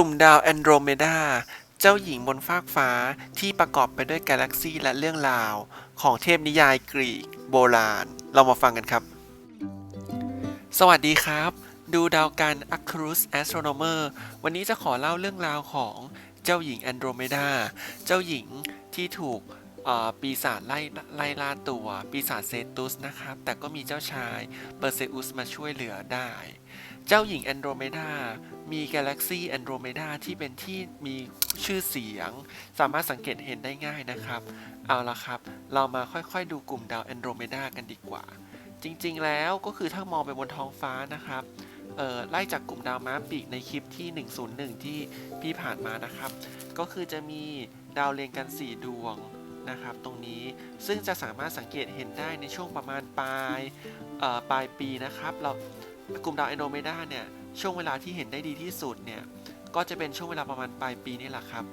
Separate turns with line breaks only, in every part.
กลุ่มดาวแอนโดรเมดา เจ้าหญิงบนฟากฟ้าที่ประกอบไปด้วยกาแล็กซีและเรื่องราว ของเทพนิยายกรีก โบราณ เรามาฟังกันครับ สวัสดีครับ ดูดาวกัน a c r u s Astronomer วันนี้จะขอเล่าเรื่องราวของเจ้าหญิงแอนโดรเมดา เจ้าหญิงที่ถูกปีศาจไล่ไล่ล่าตัว ปีศาจเซตุสนะครับ แต่ก็มีเจ้าชายเปอร์เซอุสมาช่วยเหลือได้ เจ้าหญิงแอนโดรเมดา มีกาแล็กซีแอนโดรเมดาที่เป็นที่มีชื่อเสียง สามารถสังเกตเห็นได้ง่ายนะครับ เอาละครับ เรามาค่อยๆ ดูกลุ่มดาวแอนโดรเมดากันดีกว่า จริงๆ แล้วก็คือถ้ามองไปบนท้องฟ้านะครับไล่จากกลุ่มดาวม้าปีกในคลิปที่ 101 ที่พี่ผ่านมานะครับ ก็คือจะมีดาวเรียงกัน 4 ดวงนะครับ ตรงนี้ซึ่งจะสามารถสังเกตเห็นได้ในช่วงประมาณปลายปลายปีนะครับ เรากลุ่มดาวแอนโดรเมดาเนี่ย ช่วงเวลาที่เห็นได้ดีที่สุดเนี่ยก็จะเป็นช่วงเวลาประมาณปลายปีนี่แหละครับ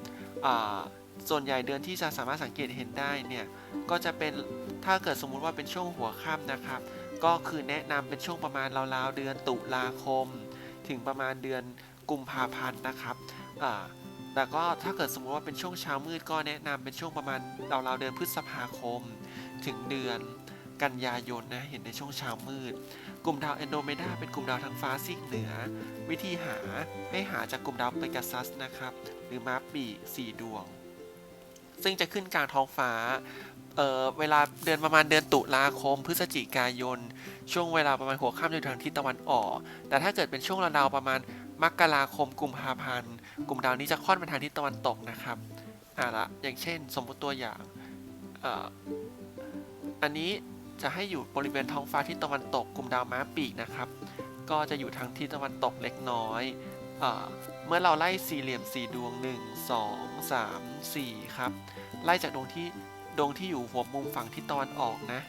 ส่วนใหญ่เดือนที่จะสามารถสังเกตเห็นได้เนี่ยก็จะเป็นถ้าเกิดสมมุติว่าเป็นช่วงหัวค่ำนะครับ ก็คือแนะนำเป็นช่วงประมาณราวๆเดือนตุลาคม ถึงประมาณเดือนกุมภาพันธ์นะครับแต่ก็ถ้าเกิดสมมุติว่าเป็นช่วงเช้ามืดก็แนะนำเป็นช่วงประมาณราวๆเดือนพฤษภาคม ถึงเดือน กันยายนนะเห็นในช่วงเช้ามืด กลุ่มดาวแอนโดเมดาเป็นกลุ่มดาวทางฟ้าซีกเหนือ วิธีหาให้หาจากกลุ่มดาวเปกาซัสนะครับ หรือม้าปีกสี่ดวง ซึ่งจะขึ้นกลางท้องฟ้าเออเวลาเดือนประมาณเดือนตุลาคม พฤศจิกายน ช่วงเวลาประมาณหัวค่ำจนถึงทิศตะวันออก แต่ถ้าเกิดเป็นช่วงราวๆประมาณมกราคมกุมภาพันธ์กลุ่มดาวนี้จะค่อนไปทางทิศตะวันตกนะครับอ่าละอย่างเช่น สมมติตัวอย่างออันนี้ จะให้อยู่บริเวณท้องฟ้าทิศตะวันตกกลุ่มดาวม้าปีกนะครับ ก็จะอยู่ทางทิศตะวันตกเล็กน้อยเอเมื่อเราไล่สี่เหลี่ยมสี่ดวง 1 2 3 4 ครับ ไล่จากดวงที่ดวงที่อยู่หัวมุมฝั่งทิศตะวันออกนะ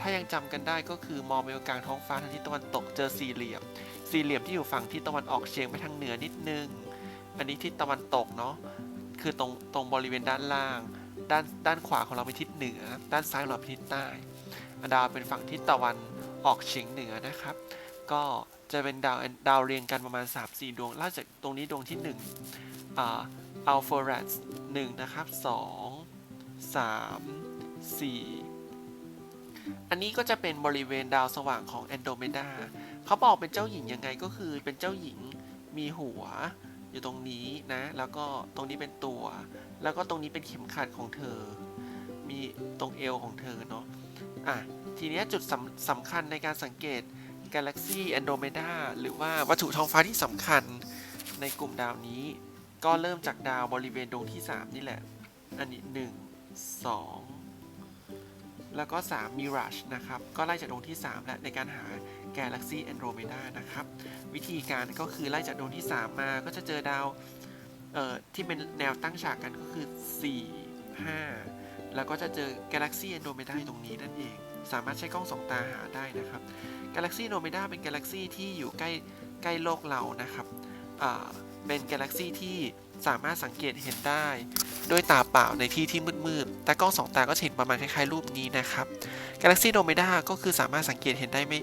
ถ้ายังจำกันได้ก็คือมองไปกลางท้องฟ้าทางทิศตะวันตกเจอสี่เหลี่ยม สี่เหลี่ยมที่อยู่ฝั่งทิศตะวันออกเฉียงไปทางเหนือนิดนึง อันนี้ทิศตะวันตกเนาะ คือตรงตรงบริเวณด้านล่าง ด้านด้านขวาของเราเป็นทิศเหนือ ด้านซ้ายของเราเป็นทิศใต้ ดาวเป็นฝั่งทิศตะวันออกเฉียงเหนือนะครับ ก็จะเป็นดาวดาวเรียงกันประมาณ 3-4 ดวงไล่จากตรงนี้ดวงที่1อ่าอัลฟอรัสหนึ่งนะครับสองสามสี่อันนี้ก็จะเป็นบริเวณดาวสว่างของแอนโดเมดาเขาบอกเป็นเจ้าหญิงยังไงก็คือเป็นเจ้าหญิงมีหัวอยู่ตรงนี้นะ แล้วก็ตรงนี้เป็นตัว แล้วก็ตรงนี้เป็นเข็มขัดของเธอ มีตรงเอวของเธอเนาะอะทีนี้จุดสำสำคัญในการสังเกตกาแล็กซีแอนโดเมดาหรือว่าวัตถุท้องฟ้าที่สำคัญในกลุ่มดาวนี้ ก็เริ่มจากดาวบริเวณดวงที่ 3 นี่แหละ อันนี้ 1 2 แล้วก็ 3 Mirage นะครับ ก็ไล่จากดวงที่ 3 และในการหา Galaxy Andromeda นะครับ วิธีการก็คือไล่จากดวงที่ 3 มาก็จะเจอดาว เอ่อที่เป็นแนวตั้งฉากกันก็คือ 4 5 แล้วก็จะเจอ Galaxy Andromeda อยู่ตรงนี้นั่นเอง สามารถใช้กล้องสองตาหาได้นะครับ Galaxy Andromeda เป็น Galaxy ที่อยู่ใกล้ใกล้โลกเรานะครับเป็น Galaxy ที่สามารถสังเกตเห็นได้ด้วยตาเปล่าในที่ที่มืดๆ แต่กล้องสองตาก็เห็นประมาณคล้ายๆรูปนี้นะครับ Galaxy Andromeda ก็คือสามารถสังเกตเห็นได้ไม่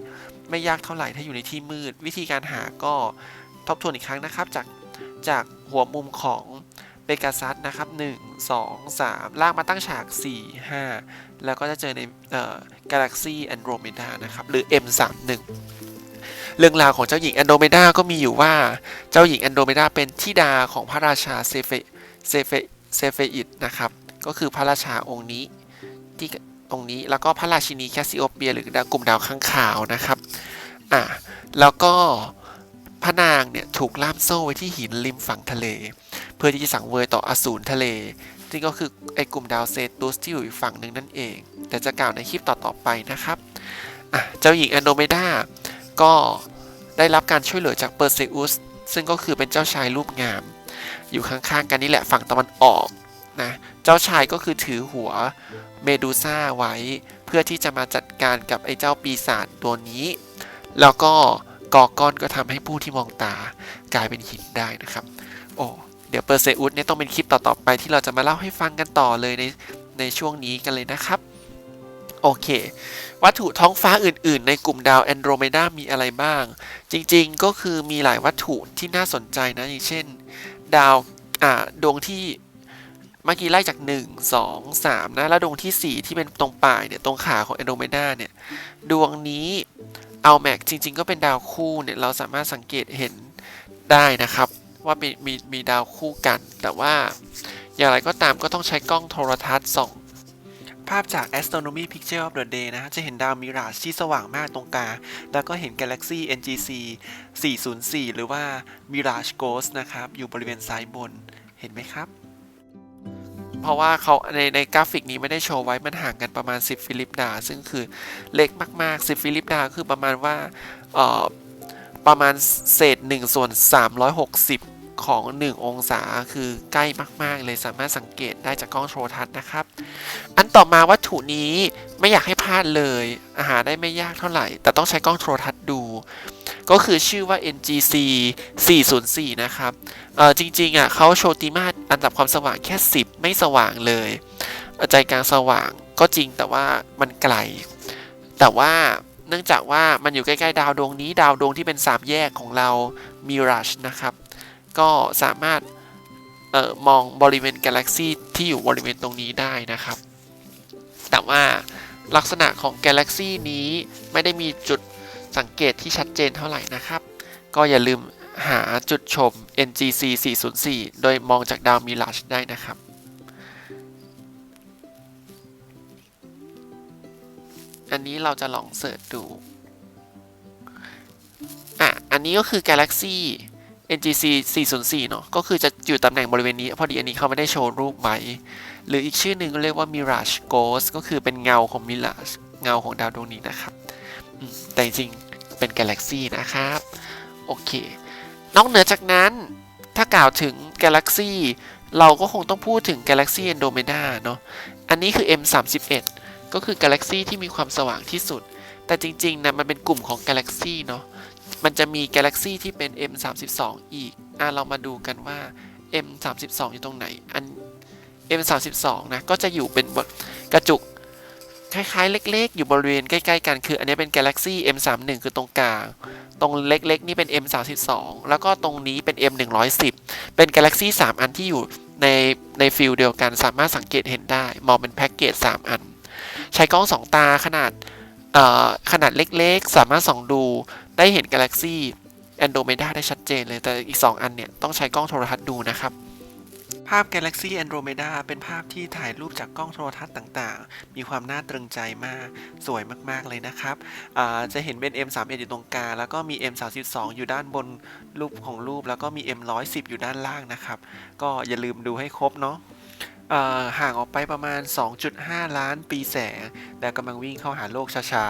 ไม่ยากเท่าไหร่ถ้าอยู่ในที่มืด วิธีการหาก็ทบทวนอีกครั้งนะครับ จาก จากหัวมุมของเปกาซัสนะครับ 1 2 3 ลากมาตั้งฉาก 4 5 แล้วก็จะเจอในเอ่อ Galaxy Andromeda นะครับ หรือ M31 เรื่องราวของเจ้าหญิงแอนโดรเมดาก็มีอยู่ว่าเจ้าหญิงแอนโดรเมดาเป็นธิดาของพระราชาเซเฟเซเฟเซเฟอิดนะครับ ก็คือพระราชาองค์นี้ที่ตรงนี้แล้วก็พระราชินีแคสซิโอเปียหรือกลุ่มดาวข้างขาวนะครับอะแล้วก็ พระนางเนี่ยถูกล่ามโซ่ไว้ที่หินริมฝั่งทะเล เพื่อที่จะสังเวยต่ออสูรทะเลซึ่งก็คือไอ้กลุ่มดาวเซตุสที่อยู่อีกฝั่งหนึ่งนั่นเอง แต่จะกล่าวในคลิปต่อๆไปนะครับอะเจ้าหญิงแอนโดเมดาก็ได้รับการช่วยเหลือจากเปอร์เซอุสซึ่งก็คือเป็นเจ้าชายรูปงาม อยู่ข้างๆกันนี่แหละฝั่งตะวันออกนะเจ้าชายก็คือถือหัวเมดูซ่าไว้ เพื่อที่จะมาจัดการกับไอ้เจ้าปีศาจตัวนี้ แล้วก็ กอก้อนก็ทำให้ผู้ที่มองตากลายเป็นหินได้นะครับ โอ้เดี๋ยวเปอร์เซอุสเนี่ยต้องเป็นคลิปต่อๆไปที่เราจะมาเล่าให้ฟังกันต่อเลยในในช่วงนี้กันเลยนะครับโอเค วัตถุท้องฟ้าอื่น ๆ ในกลุ่มดาวแอนโดรเมดามีอะไรบ้าง จริงๆ ก็คือมีหลายวัตถุที่น่าสนใจนะ อย่างเช่น ดาว อ่า ดวงที่ เมื่อกี้ไล่จาก 1 2 3 นะ แล้วดวงที่ 4 ที่เป็นตรงปลายเนี่ย ตรงขาของแอนโดรเมดาเนี่ย ดวงนี้ เอาแม็กจริง ๆ ก็เป็นดาวคู่เนี่ยเราสามารถสังเกตเห็นได้นะครับ ว่ามีมีมีดาวคู่กัน แต่ว่าอย่างไรก็ตามก็ต้องใช้กล้องโทรทัศน์ส่องภาพจาก Astronomy Picture of the Day นะฮะจะเห็นดาวมิราชที่สว่างมากตรงกลางแล้วก็เห็น Galaxy NGC 404 หรือว่า Mirage Ghost นะครับ อยู่บริเวณซ้ายบน เห็นไหมครับ เพราะว่าเขาในในกราฟิกนี้ไม่ได้โชว์ไว้มันห่างกันประมาณ 10 ฟิลิปดา ซึ่งคือเล็กมากๆ 10 ฟิลิปดาคือประมาณว่าเอ่อประมาณเศษ1ส่วน360 ของ 1 องศาคือใกล้มาก ๆ เลยสามารถสังเกตได้จากกล้องโทรทัศน์นะครับ อันต่อมาวัตถุนี้ไม่อยากให้พลาดเลยอาหารได้ไม่ยากเท่าไหร่ แต่ต้องใช้กล้องโทรทัศน์ดู ก็คือชื่อว่า NGC 404 นะครับเออจริงๆอะเขาโชว์ติมาตอันดับความสว่างแค่ 10 ไม่สว่างเลยใจกลางสว่างก็จริงแต่ว่ามันไกล แต่ว่าเนื่องจากว่ามันอยู่ใกล้ ๆ ดาวดวงนี้ ดาวดวงที่เป็น3แยกของเรา Mirage นะครับ ก็สามารถเออมองบริเวณกาแล็กซีที่อยู่บริเวณตรงนี้ได้นะครับ แต่ว่าลักษณะของกาแล็กซีนี้ไม่ได้มีจุด สังเกตที่ชัดเจนเท่าไหร่นะครับ ก็อย่าลืมหาจุดชม NGC 404 โดยมองจากดาวมิลาชได้นะครับ อันนี้เราจะลองเสิร์ชดู อะ อันนี้ก็คือ Galaxy NGC 404 เนอะก็คือจะอยู่ตำแหน่งบริเวณนี้ พอดีอันนี้เขาไม่ได้โชว์รูปไว้ หรืออีกชื่อหนึ่งเรียกว่า Mirage Ghost ก็คือเป็นเงาของ Mirage เงาของดาวดวงนี้นะครับ แต่จริงเป็น Galaxy นะครับ โอเค นอกเหนือจากนั้น ถ้ากล่าวถึง Galaxy เราก็คงต้องพูดถึง Galaxy Andromeda เนอะอันนี้คือ M31 ก็คือ Galaxy ที่มีความสว่างที่สุด แต่จริงๆนะมันเป็นกลุ่มของ Galaxy เนอะมันจะมี Galaxy ที่เป็น M32 อีก อะเรามาดูกันว่า M32 อยู่ตรงไหน อัน M32 นะ ก็จะอยู่เป็นแบบกระจุก คล้ายๆ เล็ก ๆ อยู่บริเวณใกล้ๆกันคือ อันนี้เป็น Galaxy M31 คือตรงกลาง ตรงเล็กๆ นี่เป็น M32 แล้วก็ตรงนี้เป็น M110 เป็น Galaxy 3 อันที่อยู่ในในฟิลเดียวกันสามารถสังเกตเห็นได้ มองเป็นแพ็กเกจ 3 อัน ใช้กล้อง 2 ตาขนาดขนาดเล็กๆ สามารถส่องดูได้เห็นกาแล็กซี่แอนโดเมดาได้ชัดเจนเลย แต่อีก 2 อันเนี่ย ต้องใช้กล้องโทรทัศน์ดูนะครับ ภาพ Galaxy Andromeda เป็นภาพที่ถ่ายรูปจากกล้องโทรทัศน์ต่างๆ มีความน่าตรึงใจมาก สวยมากๆเลยนะครับ จะเห็นเป็น M31 อยู่ตรงกลาง แล้วก็มี M32 อยู่ด้านบนรูปของรูป แล้วก็มี M110 อยู่ด้านล่างนะครับ ก็อย่าลืมดูให้ครบเนาะห่างออกไปประมาณ 2.5 ล้านปีแสงและกำลังวิ่งเข้าหาโลกช้า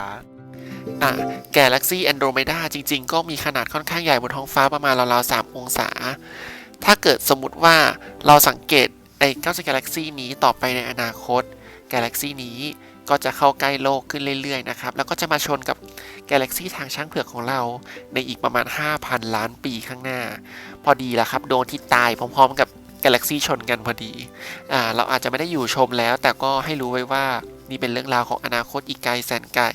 ๆอะ Galaxy Andromeda จริง ๆ ก็มีขนาดค่อนข้างใหญ่บนท้องฟ้าประมาณราวๆ3องศา ถ้าเกิดสมมติว่าเราสังเกตไอ้เจ้า Galaxy นี้ต่อไปในอนาคต Galaxy นี้ก็จะเข้าใกล้โลกขึ้นเรื่อยๆนะครับ แล้วก็จะมาชนกับ Galaxy ทางช้างเผือกของเรา ในอีกประมาณ 5,000 ล้านปีข้างหน้า พอดีแล้วครับ โดนที่ตายพร้อมๆ กับ Galaxy ชนกันพอดี อ่า เราอาจจะไม่ได้อยู่ชมแล้ว แต่ก็ให้รู้ไว้ว่านี่เป็นเรื่องราวของอนาคตอีกไกลแสนไกล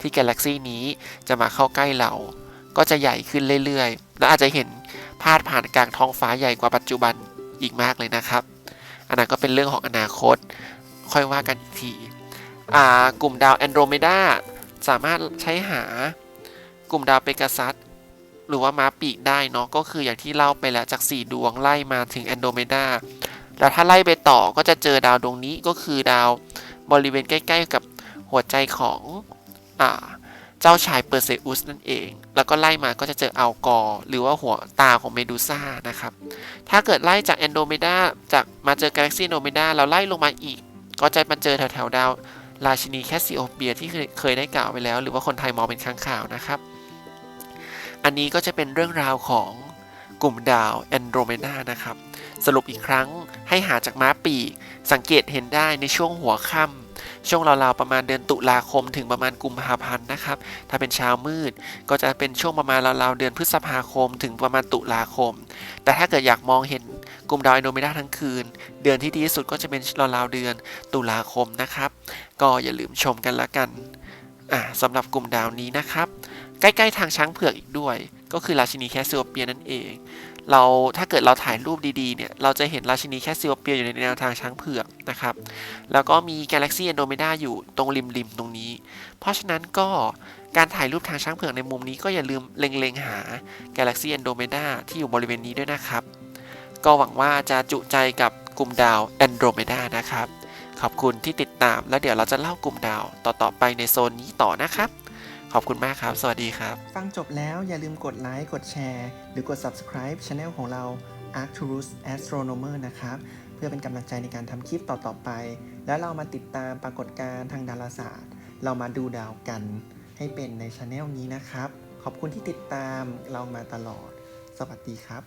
ที่กาแล็กซีนี้จะมาเข้าใกล้เรา ก็จะใหญ่ขึ้นเรื่อยๆ และอาจจะเห็น พาดผ่านกลางท้องฟ้าใหญ่กว่าปัจจุบันอีกมากเลยนะครับ อันนั้นก็เป็นเรื่องของอนาคต ค่อยว่ากันอีกทีอ่ากลุ่มดาวแอนโดรเมดาสามารถใช้หากลุ่มดาวเปกาซัสหรือว่าม้าปีกได้เนาะก็คืออย่างที่เล่าไปแล้วจาก 4 ดวงไล่มาถึงแอนโดเมดาแล้วถ้าไล่ไปต่อก็จะเจอดาวดวงนี้ก็คือดาวบริเวณใกล้ ๆ กับหัวใจของอ่า เจ้าชายเปอร์เซอุสนั่นเอง แล้วก็ไล่มาก็จะเจออัลกอร์หรือว่าหัวตาของเมดูซ่านะครับ ถ้าเกิดไล่จากแอนโดเมดาจากมาเจอกาแล็กซีแอนเมดาเราไล่ลงมาอีก ก็จะมาเจอแถวๆดาวราชินีแคสซิโอเปียที่เคยเคยได้กล่าวไปแล้ว หรือว่าคนไทยมองเป็นข้างข่าวนะครับ อันนี้ก็จะเป็นเรื่องราวของกลุ่มดาวแอนโดรเมดานะครับ สรุปอีกครั้งให้หาจากม้าปีกสังเกตเห็นได้ในช่วงหัวค่ำ ช่วงราวๆประมาณเดือนตุลาคมถึงประมาณกุมภาพันธ์นะครับ ถ้าเป็นเช้ามืดก็จะเป็นช่วงประมาณราวๆเดือนพฤษภาคม ถึงประมาณตุลาคม แต่ถ้าเกิดอยากมองเห็นกลุ่มดาวแอนโดเมดาทั้งคืน เดือนที่ดีที่สุดก็จะเป็นราวๆเดือนตุลาคมนะครับ ก็อย่าลืมชมกันละกันอ่าสำหรับกลุ่มดาวนี้นะครับ ใกล้ๆทางช้างเผือกอีกด้วย ก็คือราชินีแคสเซิโอเปียนั่นเอง เราถ้าเกิดเราถ่ายรูปดีๆเนี่ยเราจะเห็นราชินีแคสซิโอเปียอยู่ในแนวทางช้างเผือกนะครับ แล้วก็มีกาแล็กซี่แอนโดเมดาอยู่ตรงริมๆตรงนี้ เพราะฉะนั้นก็การถ่ายรูปทางช้างเผือกในมุมนี้ก็อย่าลืมเล็งๆหา Galaxy Andromeda ที่อยู่บริเวณนี้ด้วยนะครับ ก็หวังว่าจะจุใจกับกลุ่มดาว Andromeda นะครับ ขอบคุณที่ติดตามแล้วเดี๋ยวเราจะเล่ากลุ่มดาวต่อๆไปในโซนนี้ต่อนะครับ ขอบคุณมากครับ สวัสดีครับ
ฟังจบแล้วอย่าลืมกดไลค์กดแชร์ หรือกด subscribe Channel ของเรา Arcturus Astronomer นะครับ เพื่อเป็นกำลังใจในการทำคลิปต่อๆไป แล้วเรามาติดตามปรากฏการณ์ทางดาราศาสตร์ เรามาดูดาวกัน ให้เป็นใน Channel นี้นะครับ ขอบคุณที่ติดตามเรามาตลอด สวัสดีครับ